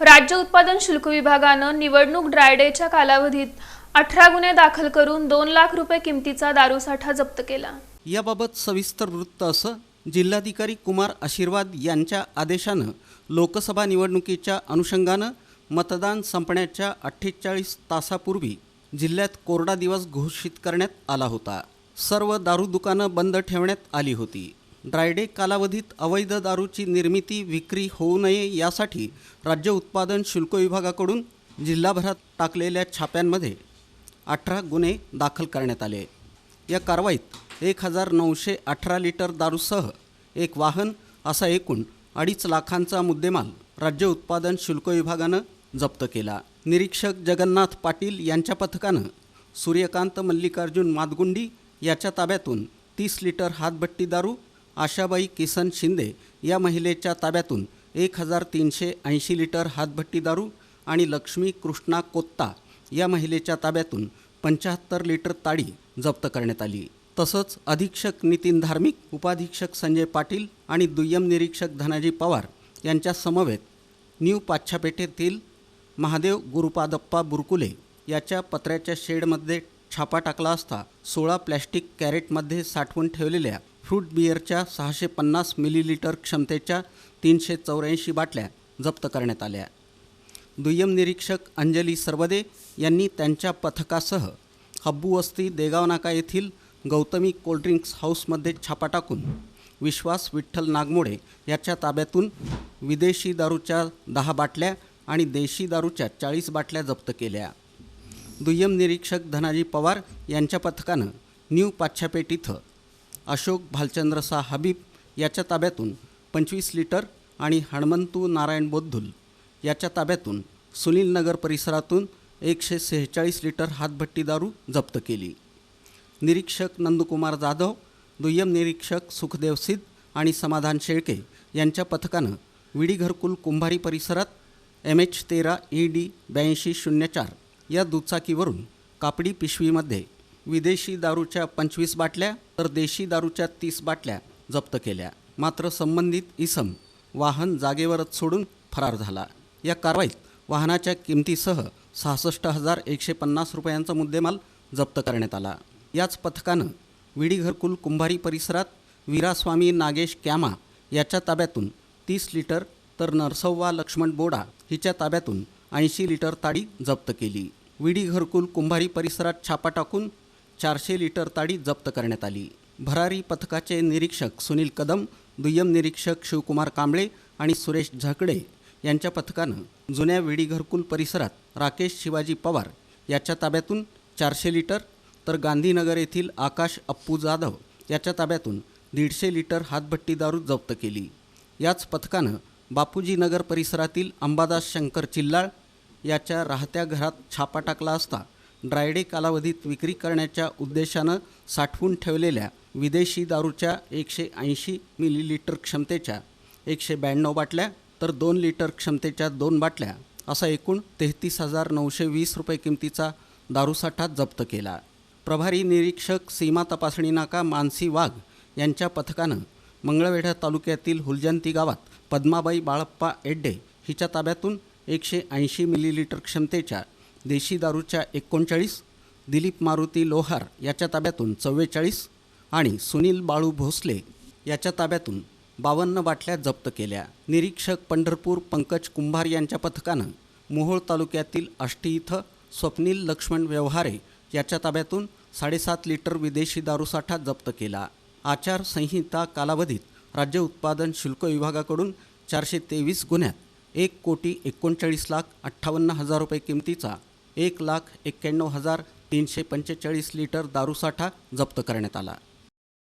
राज्य उत्पादन शुल्क विभागानं निवडणूक ड्रायडेच्या कालावधीत अठरा गुन्हे दाखल करून दोन लाख रुपये किमतीचा दारूसाठा जप्त केला. याबाबत सविस्तर वृत्त असं जिल्हाधिकारी कुमार आशीर्वाद यांच्या आदेशानं लोकसभा निवडणुकीच्या अनुषंगानं मतदान संपण्याच्या अठ्ठेचाळीस तासापूर्वी जिल्ह्यात कोरडा दिवस घोषित करण्यात आला होता. सर्व दारू दुकानं बंद ठेवण्यात आली होती. ड्रायडे कालावधीत अवैध दारूची निर्मिती विक्री होऊ नये यासाठी राज्य उत्पादन शुल्क विभागाकडून जिल्हाभरात टाकलेल्या छाप्यांमध्ये अठरा गुन्हे दाखल करण्यात आले. या कारवाईत एक हजार नऊशे अठरा लिटर दारूसह एक वाहन असा एकूण अडीच लाखांचा मुद्देमाल राज्य उत्पादन शुल्क विभागानं जप्त केला. निरीक्षक जगन्नाथ पाटील यांच्या पथकानं सूर्यकांत मल्लिकार्जुन मातगुंडी याच्या ताब्यातून तीस लिटर हातभट्टी दारू आशाबाई किसन शिंदे या महिलेच्या ताब्यातून एक हजार तीनशे ऐंशी लिटर हातभट्टी दारू आणि लक्ष्मी कृष्णा कोत्ता या महिलेच्या ताब्यातून पंच्याहत्तर लिटर ताडी जप्त करण्यात आली. तसंच अधीक्षक नितीन धार्मिक उपाधीक्षक संजय पाटील आणि दुय्यम निरीक्षक धनाजी पवार यांच्या समवेत न्यू पाच्छापेठेतील महादेव गुरुपादप्पा बुरकुले याच्या पत्र्याच्या शेडमध्ये छापा टाकला असता सोळा प्लॅस्टिक कॅरेटमध्ये साठवून ठेवलेल्या फ्रूट बिअरच्या सहाशे पन्नास मिलीलिटर क्षमतेच्या तीनशे चौऱ्याऐंशी बाटल्या जप्त करण्यात आल्या. दुय्यम निरीक्षक अंजली सरवदे यांनी त्यांच्या पथकासह हब्बू वस्ती देगाव नाका येथील गौतमी कोल्ड्रिंक्स हाऊसमध्ये छापा टाकून विश्वास विठ्ठल नागमोडे याच्या ताब्यातून विदेशी दारूच्या दहा बाटल्या आणि देशी दारूच्या चाळीस बाटल्या जप्त केल्या. दुय्यम निरीक्षक धनाजी पवार यांच्या पथकानं न्यू पाच्छापेठ इथं अशोक भालचंद्रसा हबीब याच्या ताब्यातून पंचवीस लिटर आणि हणमंतू नारायण बोद्धुल याच्या ताब्यातून सुनील नगर परिसरातून एकशे सेहेचाळीस लिटर हातभट्टी दारू जप्त केली. निरीक्षक नंदकुमार जाधव दुय्यम निरीक्षक सुखदेव सिद्ध आणि समाधान शेळके यांच्या पथकानं विडी घरकुल कुंभारी परिसरात एम एच तेरा ई डी ब्याऐंशी शून्य चार या दुचाकीवरून कापडी पिशवीमध्ये विदेशी दारूच्या पंचवीस बाटल्या तर देशी दारूच्या तीस बाटल्या जप्त केल्या. मात्र संबंधित इसम वाहन जागेवरच सोडून फरार झाला. या कारवाईत वाहनाच्या किमतीसह सहासष्ट हजार एकशे पन्नास रुपयांचा मुद्देमाल जप्त करण्यात आला. याच पथकानं विडी घरकुल कुंभारी परिसरात वीरास्वामी नागेश कॅमा याच्या ताब्यातून तीस लिटर तर नरसव्वा लक्ष्मण बोडा हिच्या ताब्यातून ऐंशी लिटर ताडी जप्त केली. विडी घरकुल कुंभारी परिसरात छापा टाकून चारशे लिटर ताडी जप्त करण्यात आली. भरारी पथकाचे निरीक्षक सुनील कदम दुय्यम निरीक्षक शिवकुमार कांबळे आणि सुरेश झकडे यांच्या पथकानं जुन्या विडी घरकुल परिसरात राकेश शिवाजी पवार याच्या ताब्यातून चारशे लिटर तर गांधीनगर येथील आकाश अप्पू जाधव याच्या ताब्यातून दीडशे लिटर हातभट्टी दारू जप्त केली. याच पथकानं बापूजी नगर परिसरातील अंबादास शंकर चिल्लाळ याच्या राहत्या घरात छापा टाकला असता ड्रायडे कालावधीत विक्री करण्याच्या उद्देशानं साठवून ठेवलेल्या विदेशी दारूच्या एकशे ऐंशी मिलीलिटर क्षमतेच्या एकशे ब्याण्णव बाटल्या तर दोन लिटर क्षमतेच्या दोन बाटल्या असा एकूण तेहतीस हजार नऊशे वीस रुपये किमतीचा दारूसाठा जप्त केला. प्रभारी निरीक्षक सीमा तपासणी नाका मानसी वाघ यांच्या पथकानं मंगळवेढा तालुक्यातील हुलजंती गावात पद्माबाई बाळप्पा एड्डे हिच्या ताब्यातून एकशे ऐंशी मिलीलिटर क्षमतेच्या देशी दारूच्या एकोणचाळीस दिलीप मारुती लोहार याच्या ताब्यातून चव्वेचाळीस आणि सुनील बाळू भोसले याच्या ताब्यातून बावन्न बाटल्या जप्त केल्या. निरीक्षक पंढरपूर पंकज कुंभार यांच्या पथकानं मोहोळ तालुक्यातील आष्टी इथं स्वप्नील लक्ष्मण व्यवहारे याच्या ताब्यातून साडेसात लिटर विदेशी दारूसाठा जप्त केला. आचारसंहिता कालावधीत राज्य उत्पादन शुल्क विभागाकडून चारशे तेवीस गुन्ह्यात एक कोटी एकोणचाळीस लाख अठ्ठावन्न हजार रुपये किमतीचा एक लाख एक्क्याण्णव हजार तीनशे पंचेचाळीस लिटर दारूसाठा जप्त करण्यात आला.